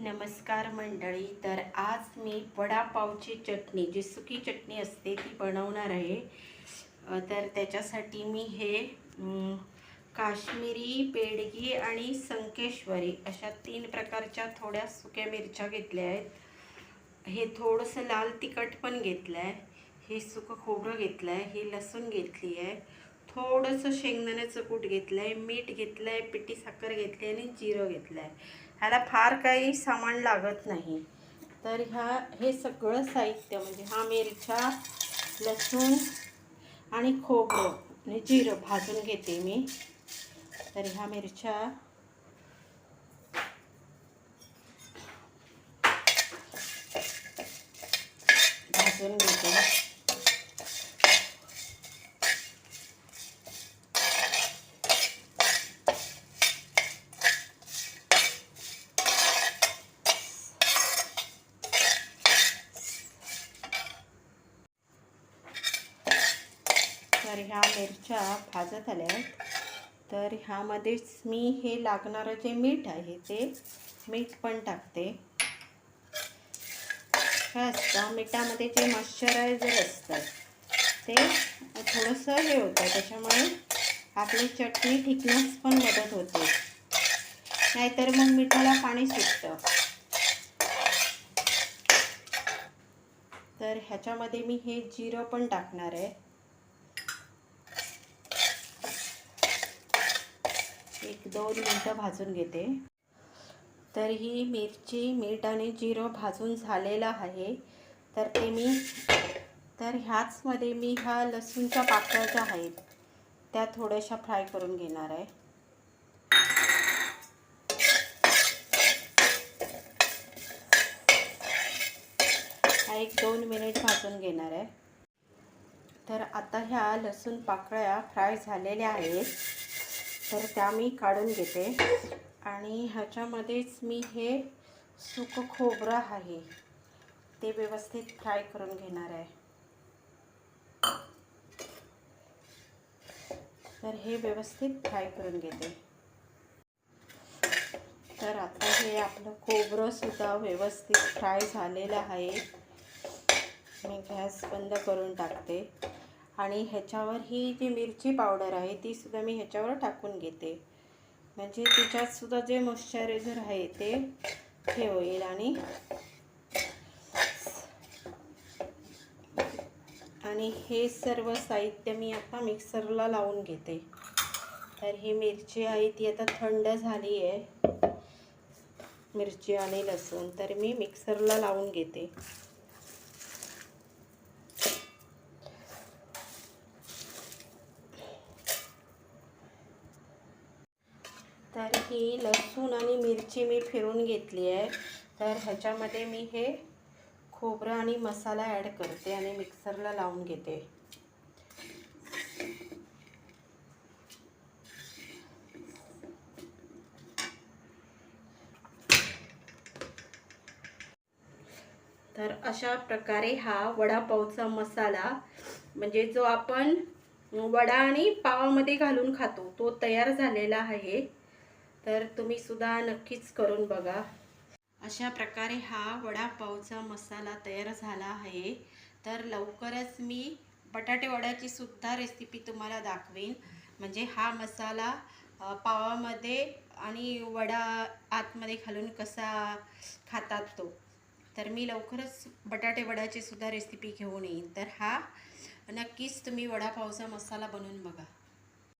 नमस्कार मंडळी तर आज मी वडापावची चटणी जी सुकी चटणी असते ती बनवणार आहे. तर त्याच्यासाठी मी हे काश्मीरी पेडगी आणि संकेश्वरी अशा तीन प्रकारच्या थोड्या सुक्या मिरच्या घेतल्या आहेत. हे थोडंसं लाल तिखट पण घेतलं आहे हे सुकं खोबरं घेतलं आहे हे लसूण घेतली आहे थोडंसं शेंगदाण्याचं कूट घेतलं आहे मीठ घेतलं आहे पिठी साखर घेतली आहे आणि जिरं घेतलं आहे ह्याला फार काही सामान लागत नाही. तर ह्या हे सगळं साहित्य म्हणजे हा मिरच्या लसूण आणि खोबरं आणि जिरं भाजून घेते मी. तर ह्या मिरच्या भाजून घेते तर ह्या मिरच्या भाजत आल्या आहेत तर ह्यामध्येच मी हे लागणारं जे मीठ आहे ते मीठ पण टाकते. काय असतं. मिठामध्ये जे मॉइश्चरायझर असतं ते थोडंसं हे होतं. त्याच्यामुळे आपली चटणी थिकनेस पण मदत होते. नाहीतर मग मिठाला पाणी सुटतं. तर ह्याच्यामध्ये मी हे जिरं पण टाकणार आहे. दोन मिनटं भाजून घेते. तर ही मिरची मीठ आणि जिरं भाजून झालेलं आहे. तर ते मी तर ह्याचमध्ये मी ह्या लसूणच्या पाकळ्या ज्या आहेत त्या थोड्याशा फ्राय करून घेणार आहे. हा एक दोन मिनिट भाजून घेणार आहे. तर आता ह्या लसूण पाकळ्या फ्राय झालेल्या आहेत. तर त्या मी काढून घेते. आणि ह्याच्यामध्येच मी हे सुकं खोबरं आहे ते व्यवस्थित फ्राय करून घेणार आहे. तर हे व्यवस्थित फ्राय करून घेते. तर आता हे आपलं खोबरंसुद्धा व्यवस्थित फ्राय झालेलं आहे. मी गॅस बंद करून टाकते. आणि ह्याच्यावर ही जी मिरची पावडर आहे ती सुद्धा मी ह्याच्यावर टाकून घेते. म्हणजे तिच्यात सुद्धा जे मॉइश्चरायझर आहे ते हे होईल आणि आणि हे सर्व साहित्य मी आता मिक्सरला लावून घेते. तर ही मिरची आहे ती आता थंड झाली आहे. मिरची आणि लसूण तर मी मिक्सरला लावून घेते. तर ही लसूण आणि मिरची मी फिरून घेतली आहे. तर ह्याच्यामध्ये मी हे खोबरं आणि मसाला ॲड करते आणि मिक्सरला लावून घेते. तर अशा प्रकारे हा वडापावचा मसाला म्हणजे जो आपण वडा आणि पावामध्ये घालून खातो तो तयार झालेला आहे. तर तुम्ही सुद्धा नक्कीच करून बघा. अशा प्रकारे हा वडापावचा मसाला तयार झाला आहे. तर लवकरच मी बटाटे वड्याची सुद्धा रेसिपी तुम्हाला दाखवेन. म्हणजे हा मसाला पावामध्ये आणि वडा आतमध्ये घालून कसा खातात तो. तर मी लवकरच बटाटे वड्याची सुद्धा रेसिपी घेऊन येईन. तर हा नक्कीच तुम्ही वडापावचा मसाला बनवून बघा.